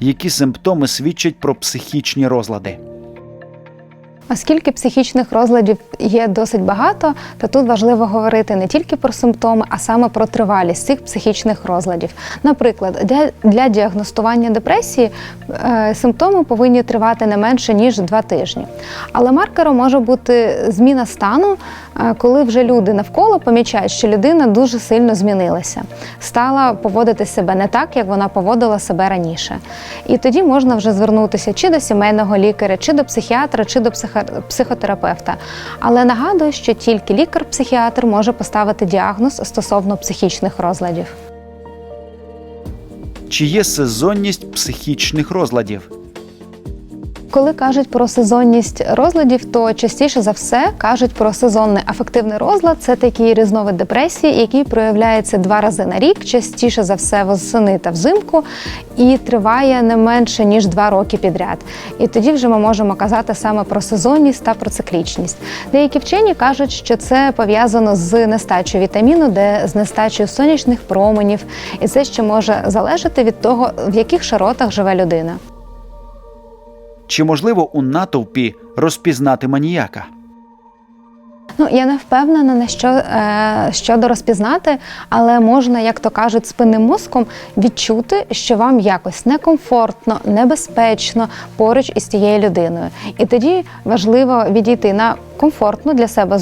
Які симптоми свідчать про психічні розлади? Оскільки психічних розладів є досить багато, то тут важливо говорити не тільки про симптоми, а саме про тривалість цих психічних розладів. Наприклад, для, діагностування депресії е, симптоми повинні тривати не менше ніж два тижні. Але маркером може бути зміна стану, коли вже люди навколо помічають, що людина дуже сильно змінилася, стала поводити себе не так, як вона поводила себе раніше. І тоді можна вже звернутися чи до сімейного лікаря, чи до психіатра, чи до психо- психотерапевта. Але нагадую, що тільки лікар-психіатр може поставити діагноз стосовно психічних розладів. Чи є сезонність психічних розладів? Коли кажуть про сезонність розладів, то частіше за все кажуть про сезонний афективний розлад. Це такий різновид депресії, який проявляється два рази на рік, частіше за все восени та взимку, і триває не менше ніж два роки підряд. І тоді вже ми можемо казати саме про сезонність та про циклічність. Деякі вчені кажуть, що це пов'язано з нестачею вітаміну, Д, з нестачею сонячних променів, і це ще може залежати від того, в яких широтах живе людина. Чи можливо у натовпі розпізнати маніяка? Ну, я не впевнена на що е, щодо розпізнати, але можна, як то кажуть, спинним мозком відчути, що вам якось некомфортно, небезпечно поруч із тією людиною. І тоді важливо відійти на комфортну для себе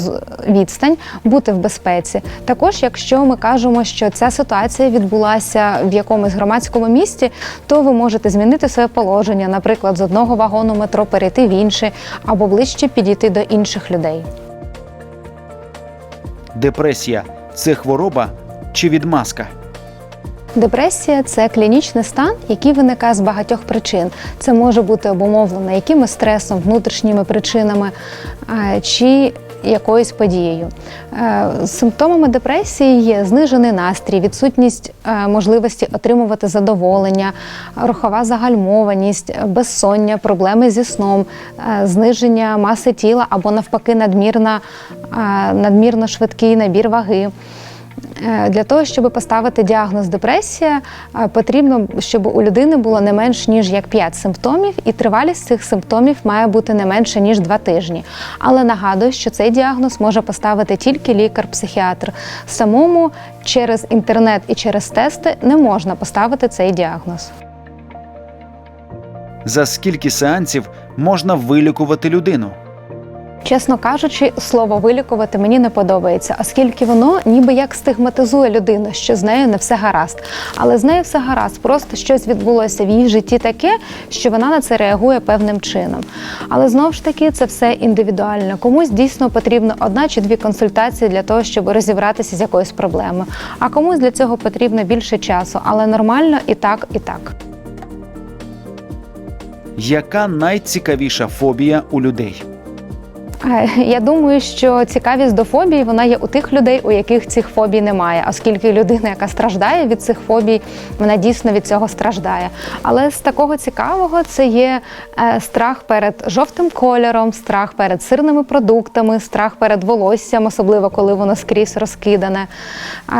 відстань, бути в безпеці. Також, якщо ми кажемо, що ця ситуація відбулася в якомусь громадському місті, то ви можете змінити своє положення, наприклад, з одного вагону метро перейти в інший або ближче підійти до інших людей. Депресія це хвороба чи відмазка? Депресія це клінічний стан, який виникає з багатьох причин. Це може бути обумовлено якимось стресом, внутрішніми причинами е, чи якоюсь подією. Е, Симптомами депресії є знижений настрій, відсутність е, можливості отримувати задоволення, рухова загальмованість, безсоння, проблеми зі сном, е, зниження маси тіла або навпаки надмірна, надмірно швидкий набір ваги. Е, Для того, щоб поставити діагноз депресія, е, потрібно, щоб у людини було не менш ніж як 5 симптомів, і тривалість цих симптомів має бути не менше ніж 2 тижні. Але нагадую, що цей діагноз може поставити тільки лікар-психіатр. Самому через інтернет і через тести не можна поставити цей діагноз. За скільки сеансів можна вилікувати людину? Чесно кажучи, слово вилікувати мені не подобається, оскільки воно ніби як стигматизує людину, що з нею не все гаразд. Але з нею все гаразд, просто щось відбулося в її житті таке, що вона на це реагує певним чином. Але знову ж таки це все індивідуально. Комусь дійсно потрібно одна чи дві консультації для того, щоб розібратися з якоюсь проблемою. А комусь для цього потрібно більше часу, але нормально і так, і так. Яка найцікавіша фобія у людей? Я думаю, що цікавість до фобій вона є у тих людей, у яких цих фобій немає, оскільки людина, яка страждає від цих фобій, вона дійсно від цього страждає. Але з такого цікавого це є е, страх перед жовтим кольором, страх перед сирними продуктами, страх перед волоссям, особливо коли воно скрізь розкидане.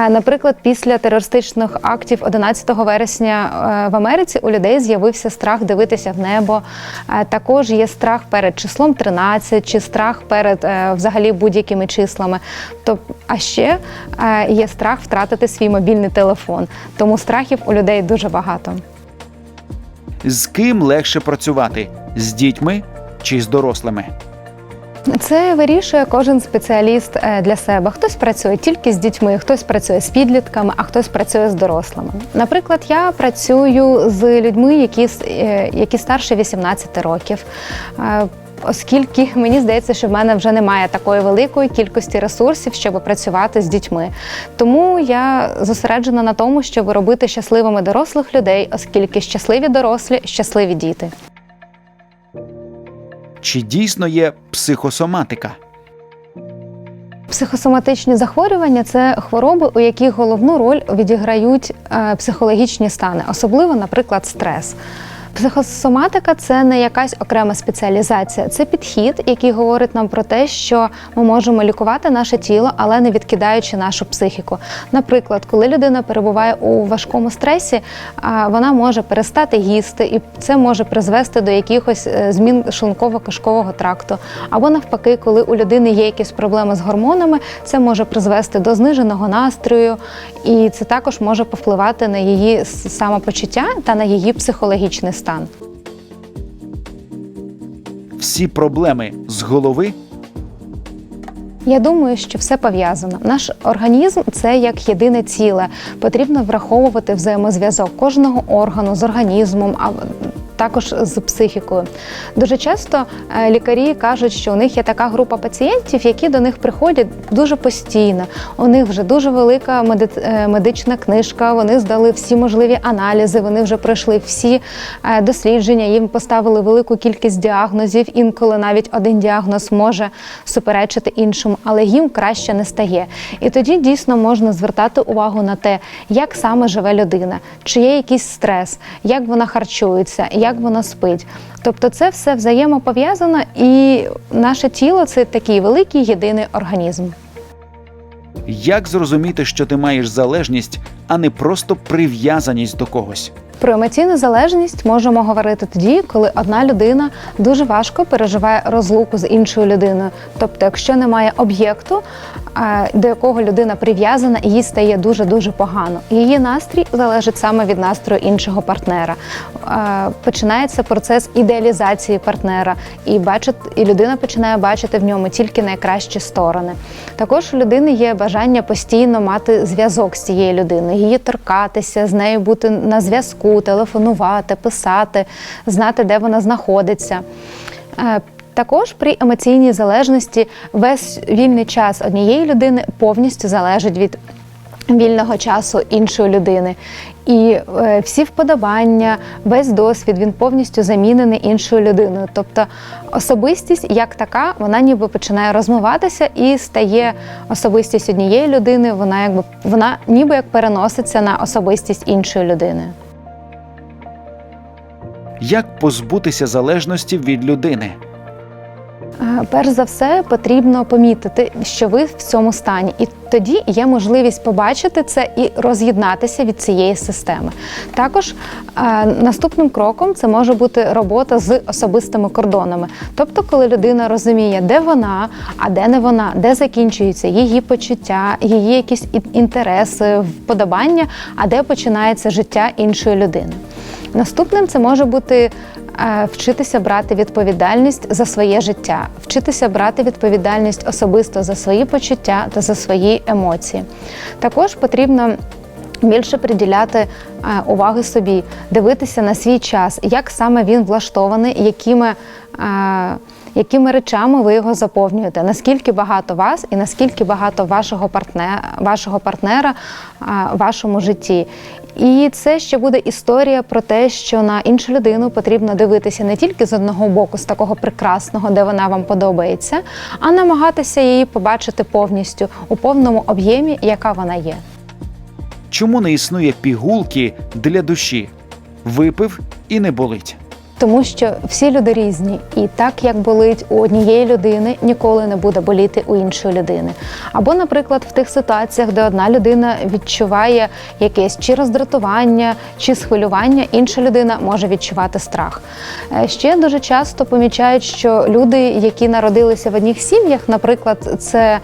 Наприклад, після терористичних актів 11 вересня е, в Америці у людей з'явився страх дивитися в небо. Е, Також є страх перед числом 13 чи страх перед е, взагалі будь-якими числами. То, а ще е, є страх втратити свій мобільний телефон. Тому страхів у людей дуже багато. З ким легше працювати? З дітьми чи з дорослими? Це вирішує кожен спеціаліст е, для себе. Хтось працює тільки з дітьми, хтось працює з підлітками, а хтось працює з дорослими. Наприклад, я працюю з людьми, які, які старше 18 років. Оскільки мені здається, що в мене вже немає такої великої кількості ресурсів, щоб працювати з дітьми. Тому я зосереджена на тому, щоб робити щасливими дорослих людей, оскільки щасливі дорослі щасливі діти. Чи дійсно є психосоматика? Психосоматичні захворювання це хвороби, у яких головну роль відіграють е, психологічні стани, особливо, наприклад, стрес. Психосоматика це не якась окрема спеціалізація, це підхід, який говорить нам про те, що ми можемо лікувати наше тіло, але не відкидаючи нашу психіку. Наприклад, коли людина перебуває у важкому стресі, вона може перестати їсти, і це може призвести до якихось е, змін шлунково-кишкового тракту. Або навпаки, коли у людини є якісь проблеми з гормонами, це може призвести до зниженого настрою, і це також може повпливати на її самопочуття та на її психологічний стан. Всі проблеми з голови Я думаю, що все пов'язано. Наш організм це як єдине ціле. Потрібно враховувати взаємозв'язок кожного органу з організмом, а також з психікою. Дуже часто е, лікарі кажуть, що у них є така група пацієнтів, які до них приходять дуже постійно. У них вже дуже велика е, медична книжка. Вони здали всі можливі аналізи. Вони вже пройшли всі е, дослідження. Їм поставили велику кількість діагнозів. Інколи навіть один діагноз може суперечити іншому, але їм краще не стає. І тоді дійсно можна звертати увагу на те, як саме живе людина, чи є якийсь стрес, як вона харчується, як вона спить. Тобто це все взаємопов'язано, і наше тіло це такий великий єдиний організм. як зрозуміти, що ти маєш залежність, а не просто прив'язаність до когось. Про емоційну залежність можемо говорити тоді, коли одна людина дуже важко переживає розлуку з іншою людиною. Тобто, якщо немає об'єкту, е, до якого людина прив'язана, їй стає дуже дуже погано. Її настрій залежить саме від настрою іншого партнера. Починається процес ідеалізації партнера, і бачить, і людина починає бачити в ньому тільки найкращі сторони. Також у людини є бажання постійно мати зв'язок з цією людиною, її торкатися, з нею бути на зв'язку, телефонувати, писати, знати, де вона знаходиться. Е, Також при емоційній залежності весь вільний час однієї людини повністю залежить від вільного часу іншої людини. І е, всі вподобання, весь досвід він повністю замінений іншою людиною. Тобто особистість як така, вона ніби починає розмиватися і стає особистість однієї людини. Вона якби вона ніби як переноситься на особистість іншої людини. Як позбутися залежності від людини? Е, Перш за все, потрібно помітити, що ви в цьому стані, і тоді є можливість побачити це і роз'єднатися від цієї системи. Також е, наступним кроком це може бути робота з особистими кордонами. Тобто, коли людина розуміє, де вона, а де не вона, де закінчуються її почуття, її якісь інтереси, вподобання, а де починається життя іншої людини. Наступним це може бути вчитися брати відповідальність за своє життя, вчитися брати відповідальність особисто за свої почуття та за свої емоції. Також потрібно більше приділяти е, уваги собі, дивитися на свій час, як саме він влаштований, якими. Якими речами ви його заповнюєте? Наскільки багато вас і наскільки багато вашого партнера, вашого партнера в вашому житті? І це ще буде історія про те, що на іншу людину потрібно дивитися не тільки з одного боку, з такого прекрасного, де вона вам подобається, а намагатися її побачити повністю у повному об'ємі, яка вона є. Чому не існує пігулки для душі? Випив і не болить. Тому що всі люди різні, і так як болить у однієї людини, ніколи не буде боліти у іншої людини. Або, наприклад, в тих ситуаціях, де одна людина відчуває якесь чи роздратування, чи схвилювання, інша людина може відчувати страх. Е, Ще дуже часто помічають, що люди, які народилися в одних сім'ях, наприклад, це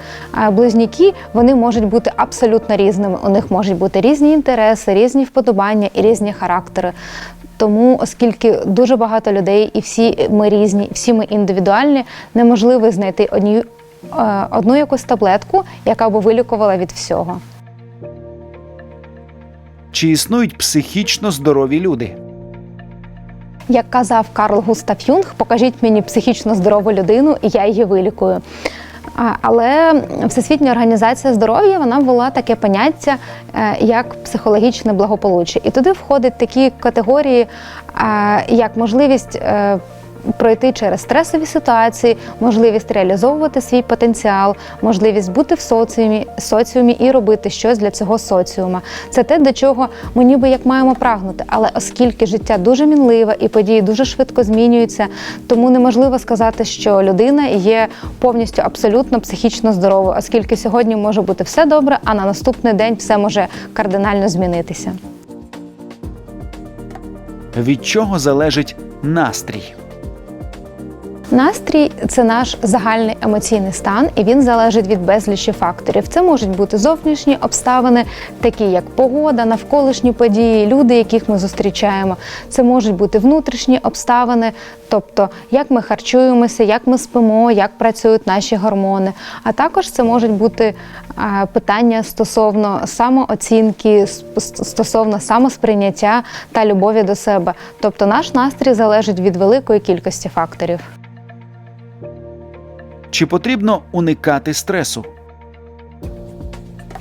е, близнюки, вони можуть бути абсолютно різними. У них можуть бути різні інтереси, різні вподобання і різні характери. Тому, оскільки дуже багато людей, і всі ми різні, всі ми індивідуальні, неможливо знайти одні, е, одну якусь таблетку, яка би вилікувала від всього. Чи існують психічно здорові люди? Як казав Карл Густав Юнг, покажіть мені психічно здорову людину, і я її вилікую. Але Всесвітня організація здоров'я вона ввела таке поняття е, як психологічне благополуччя. І туди входять такі категорії, е, як можливість е, пройти через стресові ситуації, можливість реалізовувати свій потенціал, можливість бути в соціумі, соціумі і робити щось для цього соціума. Це те, до чого ми ніби як маємо прагнути. Але оскільки життя дуже мінливе і події дуже швидко змінюються, тому неможливо сказати, що людина є повністю абсолютно психічно здоровою, оскільки сьогодні може бути все добре, а на наступний день все може кардинально змінитися. Від чого залежить настрій? Настрій це наш загальний емоційний стан, і він залежить від безлічі факторів. Це можуть бути зовнішні обставини, такі як погода, навколишні події, люди, яких ми зустрічаємо. Це можуть бути внутрішні обставини, тобто як ми харчуємося, як ми спимо, як працюють наші гормони. А також це можуть бути питання стосовно самооцінки, стосовно самосприйняття та любові до себе. Тобто наш настрій залежить від великої кількості факторів. Чи потрібно уникати стресу?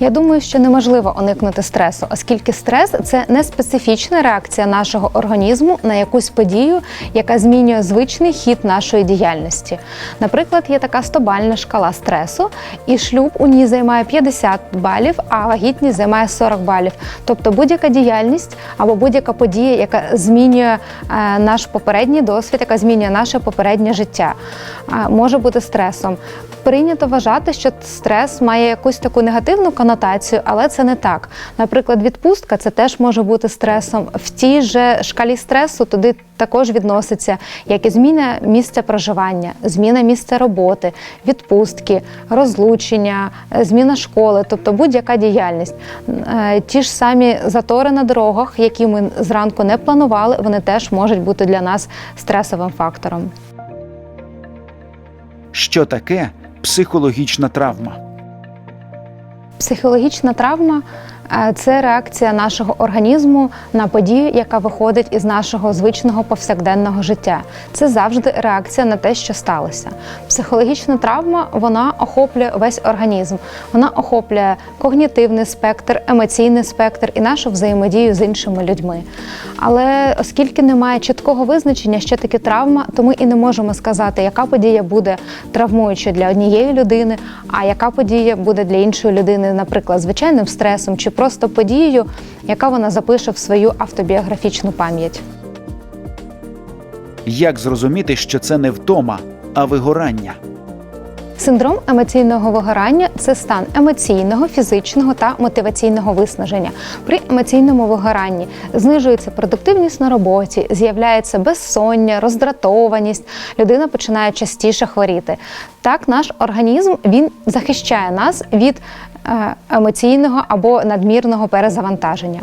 Я думаю, що неможливо уникнути стресу, оскільки стрес це не специфічна реакція нашого організму на якусь подію, яка змінює звичний хід нашої діяльності. Наприклад, є така стобальна шкала стресу, і шлюб у ній займає 50 балів, а вагітність займає 40 балів. Тобто будь-яка діяльність або будь-яка подія, яка змінює е, наш попередній досвід, яка змінює наше попереднє життя, е, може бути стресом. Прийнято вважати, що стрес має якусь таку негативну конотацію, але це не так. Наприклад, відпустка це теж може бути стресом. В тій же шкалі стресу туди також відноситься як і зміна місця проживання, зміна місця роботи, відпустки, розлучення, е, зміна школи, тобто будь-яка діяльність. Е, Ті ж самі затори на дорогах, які ми зранку не планували, вони теж можуть бути для нас стресовим фактором. Що таке психологічна травма? Психологічна травма це реакція нашого організму на подію, яка виходить із нашого звичного повсякденного життя. Це завжди реакція на те, що сталося. Психологічна травма вона охоплює весь організм. Вона охоплює когнітивний спектр, емоційний спектр і нашу взаємодію з іншими людьми. Але оскільки немає чіткого визначення, що таке травма, то ми і не можемо сказати, яка подія буде травмуючою для однієї людини, а яка подія буде для іншої людини, наприклад, звичайним стресом чи просто подією, яка вона запише в свою автобіографічну пам'ять. Як зрозуміти, що це не втома, а вигорання? Синдром емоційного вигорання це стан емоційного, фізичного та мотиваційного виснаження. При емоційному вигоранні знижується продуктивність на роботі, з'являється безсоння, роздратованість, людина починає частіше хворіти. Так, наш організм він захищає нас від е, емоційного або надмірного перезавантаження.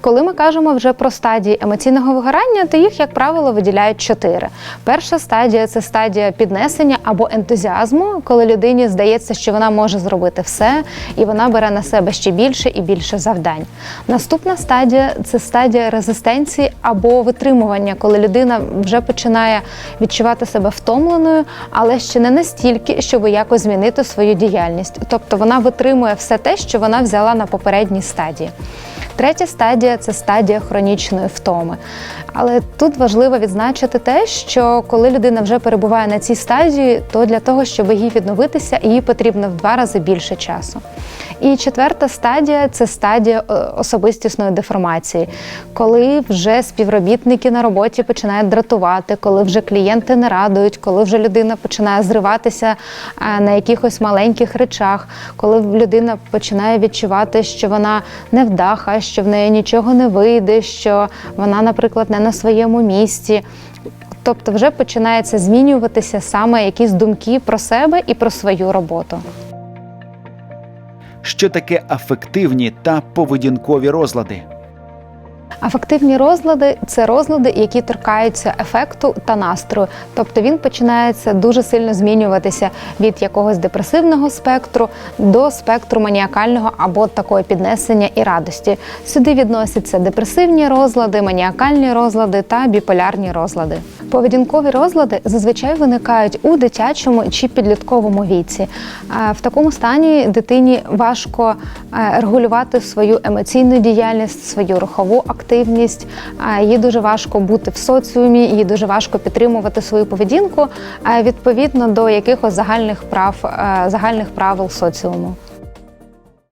Коли ми кажемо вже про стадії емоційного вигорання, то їх, як правило, виділяють чотири. Перша стадія це стадія піднесення або ентузіазму, коли людині здається, що вона може зробити все, і вона бере на себе ще більше і більше завдань. Наступна стадія це стадія резистенції або витримування, коли людина вже починає відчувати себе втомленою, але ще не настільки, щоб якось змінити свою діяльність. Тобто вона витримує все те, що вона взяла на попередній стадії. Третя стадія це стадія хронічної втоми. Але тут важливо відзначити те, що коли людина вже перебуває на цій стадії, то для того, щоб їй відновитися, їй потрібно в два рази більше часу. І четверта стадія це стадія е, особистісної деформації, коли вже співробітники на роботі починають дратувати, коли вже клієнти не радують, коли вже людина починає зриватися е, на якихось маленьких речах, коли людина починає відчувати, що вона невдаха, що в неї нічого не вийде, що вона, наприклад, не на своєму місці. Тобто вже починається змінюватися саме якісь думки про себе і про свою роботу. Що таке афективні та поведінкові розлади? Афективні розлади це розлади, які торкаються ефекту та настрою. Тобто він починається дуже сильно змінюватися від якогось депресивного спектру до спектру маніакального або такого піднесення і радості. Сюди відносяться депресивні розлади, маніакальні розлади та біполярні розлади. Поведінкові розлади зазвичай виникають у дитячому чи підлітковому віці. В такому стані дитині важко е, регулювати свою емоційну діяльність, свою рухову активність активність, їй дуже важко бути в соціумі, їй дуже важко підтримувати свою поведінку відповідно до якихось загальних прав, загальних правил соціуму.